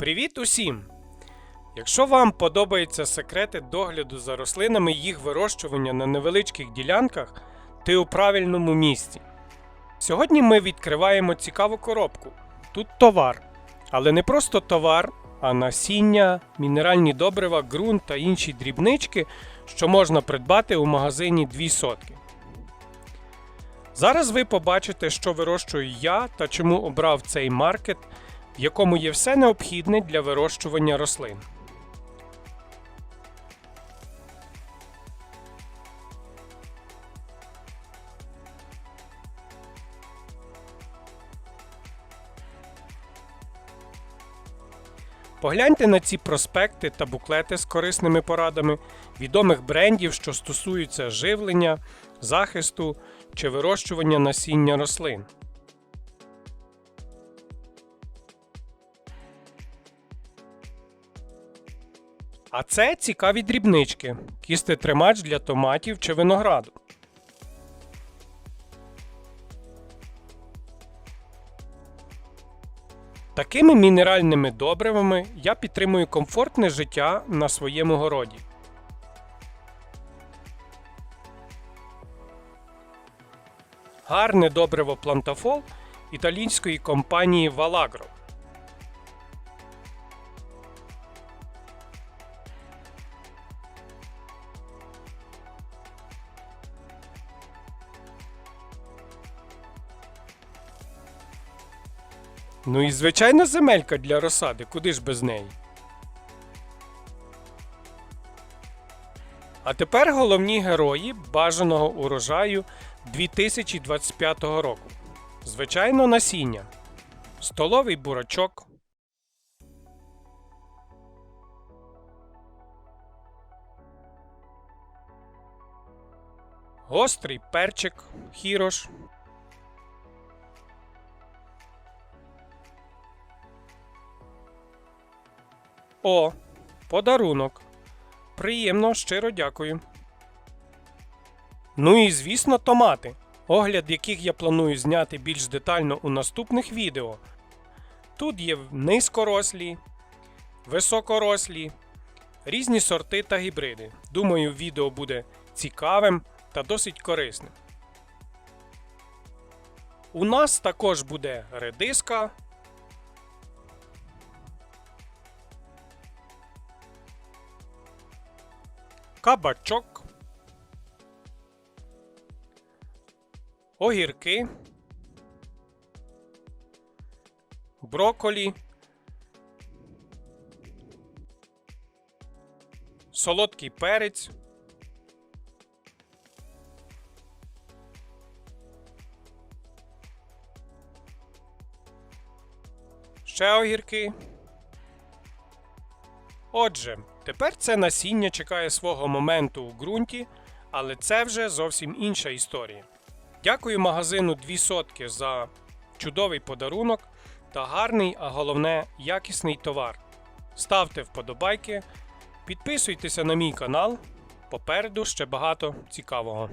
Привіт усім! Якщо вам подобаються секрети догляду за рослинами і їх вирощування на невеличких ділянках, ти у правильному місці. Сьогодні ми відкриваємо цікаву коробку. Тут товар. Але не просто товар, а насіння, мінеральні добрива, ґрунт та інші дрібнички, що можна придбати у магазині 2 сотки. Зараз ви побачите, що вирощую я та чому обрав цей маркет, в якому є все необхідне для вирощування рослин. Погляньте на ці проспекти та буклети з корисними порадами відомих брендів, що стосуються живлення, захисту чи вирощування насіння рослин. А це цікаві дрібнички, кістетримач для томатів чи винограду. Такими мінеральними добривами я підтримую комфортне життя на своєму городі. Гарне добриво плантафол італійської компанії Valagro. Ну і звичайна земелька для розсади, куди ж без неї. А тепер головні герої бажаного урожаю 2025 року. Звичайно, насіння. Столовий бурачок. Гострий перчик, хірош. О, подарунок. Приємно, щиро дякую. Ну і звісно, томати, огляд яких я планую зняти більш детально у наступних відео. Тут є низькорослі, високорослі, різні сорти та гібриди. Думаю, відео буде цікавим та досить корисним. У нас також буде редиска, кабачок, огірки, броколі, солодкий перець, ще огірки. Отже, тепер це насіння чекає свого моменту у ґрунті, але це вже зовсім інша історія. Дякую магазину 2 сотки за чудовий подарунок та гарний, а головне якісний товар. Ставте вподобайки, підписуйтеся на мій канал. Попереду ще багато цікавого.